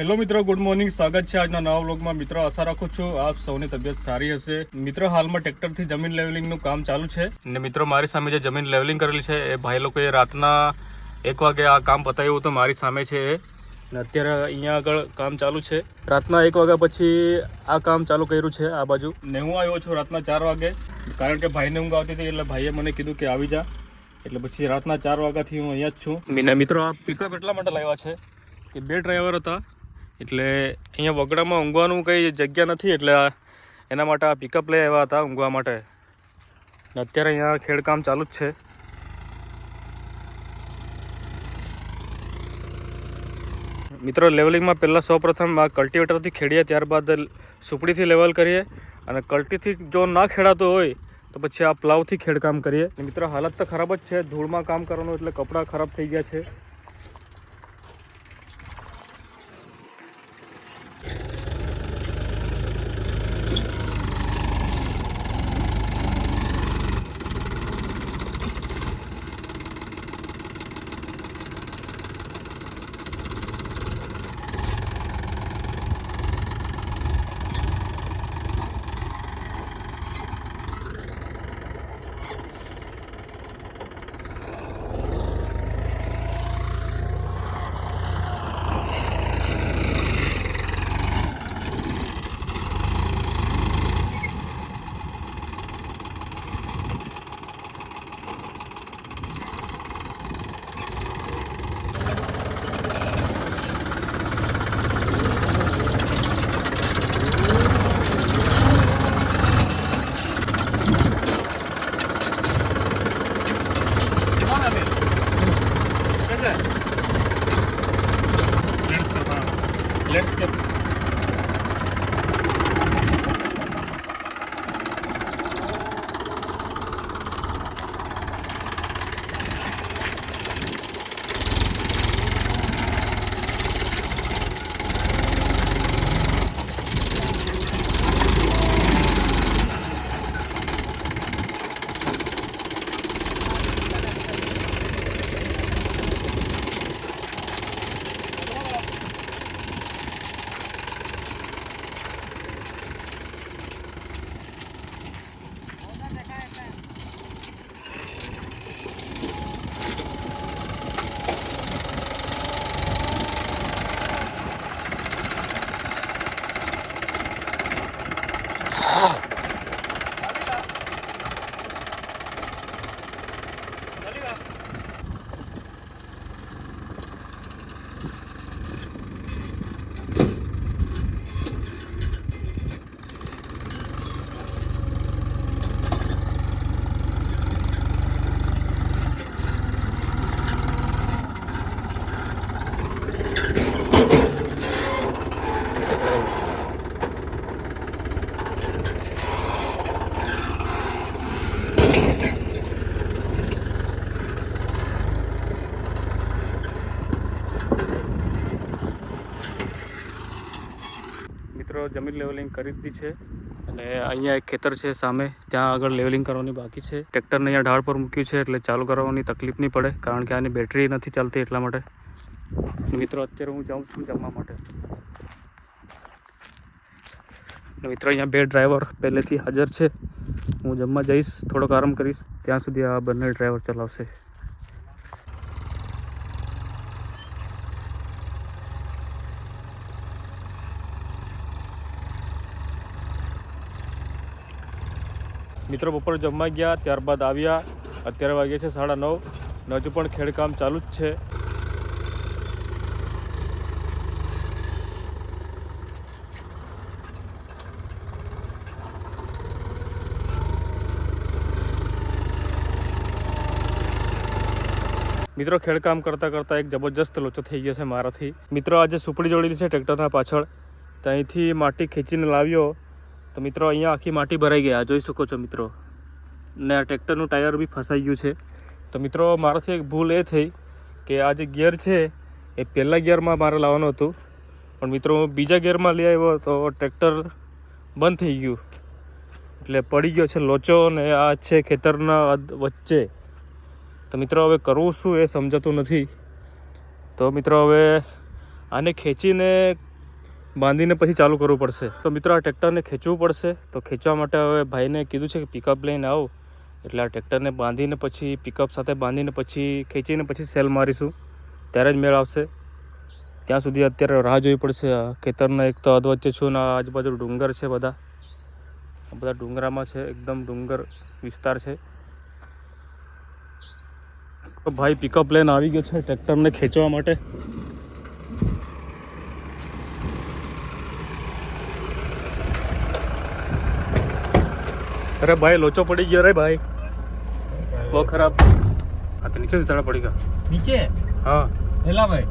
Hello મિત્રો good morning. સ્વાગત છે આજના નવા વ્લોગમાં. મિત્રો આશા રાખું છું આપ સૌની તબિયત સારી હશે. મિત્રો હાલમાં ટ્રેક્ટરથી જમીન લેવલિંગનું કામ ચાલુ છે. ને મિત્રો મારી સામે જે જમીન લેવલિંગ કરેલી છે એ ભાઈ લોકોએ રાતના એક વાગે આ કામ પતાવ્યું હતું મારી સામે છે એ. ને અત્યારે અહીંયા આગળ કામ ચાલુ છે. રાતના એક વાગ્યા પછી આ કામ ચાલુ કર્યું છે આ બાજુ. ને હું આવ્યો છું રાતના ચાર વાગે. કારણ કે ભાઈને ઊંઘ આવતી હતી એટલે ભાઈએ મને કીધું કે આવી જા. એટલે પછી રાતના ચાર વાગ્યાથી હું અહીંયા જ છું. મિત્રો આ પિકઅપ એટલા માટે લાવ્યા છે કે બે ડ્રાઈવર હતા. એટલે અહીંયા વગડામાં ઊંઘવાનું કંઈ જગ્યા નથી, એટલે એના માટે આ પિકઅપ લઈ આવ્યા હતા ઊંઘવા માટે. અત્યારે અહીંયા ખેડકામ ચાલુ જ છે. મિત્રો લેવલિંગમાં પહેલાં સૌપ્રથમ આ કલ્ટિવેટરથી ખેડીએ, ત્યારબાદ સુપડીથી લેવલ કરીએ. અને કલ્ટીથી જો ના ખેડાતો હોય, તો પછી આ પ્લાવથી ખેડકામ કરીએ. મિત્રો, હાલત તો ખરાબ જ છે. ધૂળમાં કામ કરવાનું એટલે કપડાં ખરાબ થઈ ગયા છે. let's get મિત્રો જમીન લેવલિંગ કરી દીધી છે અને અહીંયા એક ખેતર છે સામે, ત્યાં આગળ લેવલિંગ કરવાની બાકી છે. ટ્રેક્ટરને અહીંયા ઢાળ પર મૂક્યું છે એટલે ચાલુ કરવાની તકલીફ નહીં પડે, કારણ કે આની બેટરી નથી ચાલતી એટલા માટે. મિત્રો, અત્યારે હું જાઉં છું જમવા માટે. મિત્રો, અહીંયા બે ડ્રાઈવર પહેલેથી હાજર છે. હું જમવા જઈશ, થોડોક આરામ કરીશ, ત્યાં સુધી આ બંને ડ્રાઈવર ચલાવશે. મિત્રો બપોર જમવા ગયા, ત્યારબાદ આવ્યા. અત્યારે વાગ્યા છે સાડા નવ. હજુ પણ ખેડકામ ચાલુ જ છે. મિત્રો, ખેડકામ કરતાં કરતાં એક જબરજસ્ત લોચો થઈ ગયો છે મારાથી. મિત્રો, આજે સુપડી જોડેલી છે ટ્રેક્ટરના પાછળ. ત્યાંથી માટી ખેંચીને લાવ્યો. તો મિત્રો અહીંયા આખી માટી ભરાઈ ગયા. જોઈ શકો છો મિત્રો. ને આ ટ્રેક્ટરનું ટાયર બી ફસાઈ ગયું છે. તો મિત્રો, મારાથી એક ભૂલ એ થઈ કે આ જે ગિયર છે, એ પહેલાં ગિયરમાં મારે લાવવાનું હતું. પણ મિત્રો, હું બીજા ગિયરમાં લઈ આવ્યો તો ટ્રેક્ટર બંધ થઈ ગયું. એટલે પડી ગયો છે લોચો ને આ છે ખેતરના વચ્ચે. તો મિત્રો, હવે કરવું શું એ સમજાતું નથી. તો મિત્રો, હવે આને ખેંચીને બાંધીને પછી ચાલુ કરવું પડશે. તો મિત્રો, આ ટ્રેક્ટરને ખેંચવું પડશે. તો ખેંચવા માટે હવે ભાઈને કીધું છે કે પિકઅપ લઈને આવો. એટલે આ ટ્રેક્ટરને બાંધીને પછી પિકઅપ સાથે બાંધીને પછી, ખેંચીને પછી સેલ મારીશું. ત્યારે જ મેળ આવશે. ત્યાં સુધી અત્યારે રાહ જોવી પડશે. ખેતરના એક તો અધવચ્ચે છું ને આજુબાજુ ડુંગર છે બધા. બધા ડુંગરામાં છે, એકદમ ડુંગર વિસ્તાર છે. તો ભાઈ પિકઅપ લઈને આવી ગયો છે ટ્રેક્ટરને ખેંચવા માટે. અરે ભાઈ લોચો પડી ગયો રે ભાઈ. બહુ ખરાબ. આ તો નીચે તળા પડી ગયો. નીચે? હા. હેલા ભાઈ.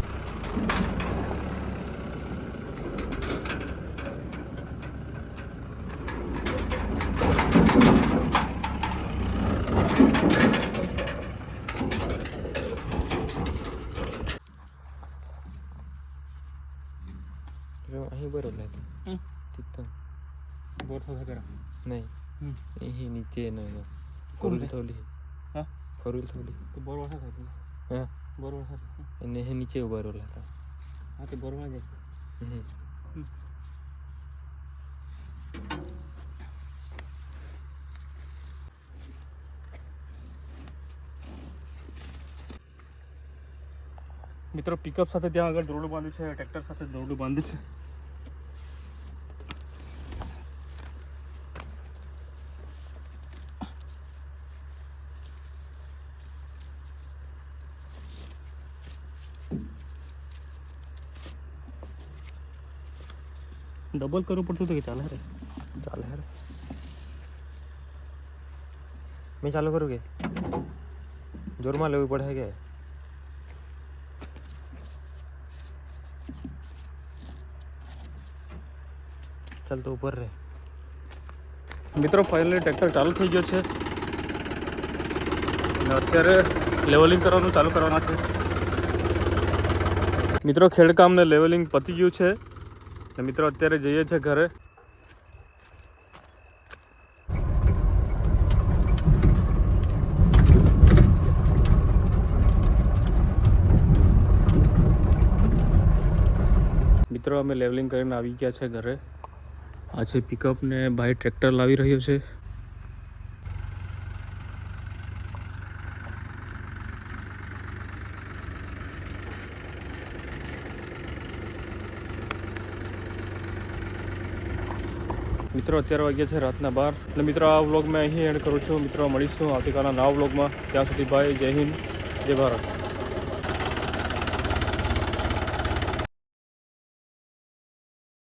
અહીં બરોબર હમ. तिथं બોર થશે કરા नाही हम्म. हे नीचे ना कोण फरुल रे? ठेवली हा? फरुल ठेवली તો બોર વરસાદ થશે हा બોર વરસાદ आणि हे नीचे उभा रोला आता હા તે બોરમાં જાય हम्म. મિત્રો પિકઅપ સાથે ત્યાં આગળ દોરડું બાંધ્યું છે ટ્રેક્ટર સાથે દોરડું બાંધ્યું છે ડબલ કરવું પડતું હતું કે ચાલે રે? ચાલે રે. મેં ચાલુ કરું કે? જોરમાં લેવું પડે કે? ચાલ તો ઉપર રે. મિત્રો ફાઇનલી ટ્રેક્ટર ચાલુ થઈ ગયો છે. અને અત્યારે લેવલિંગ કરવાનું ચાલુ કરવાના છે. મિત્રો, ખેડકામને લેવલિંગ પતી ગયું છે. અને મિત્રો, અત્યારે જઈએ છીએ ઘરે. મિત્રો, અમે લેવલિંગ કરીને આવી ગયા છે ઘરે. આ છે પિકઅપ ને ભાઈ ટ્રેક્ટર લાવી રહ્યો છે. મિત્રો, અત્યારે વાગ્યા છે રાતના બાર. અને મિત્રો, આ વ્લોગ મેં અહીં એડ કરું છું. મિત્રો, મળીશું આવતીકાલના નવા વ્લોગમાં. ત્યાં સુધી ભાઈ, જય હિન્દ, જય ભારત.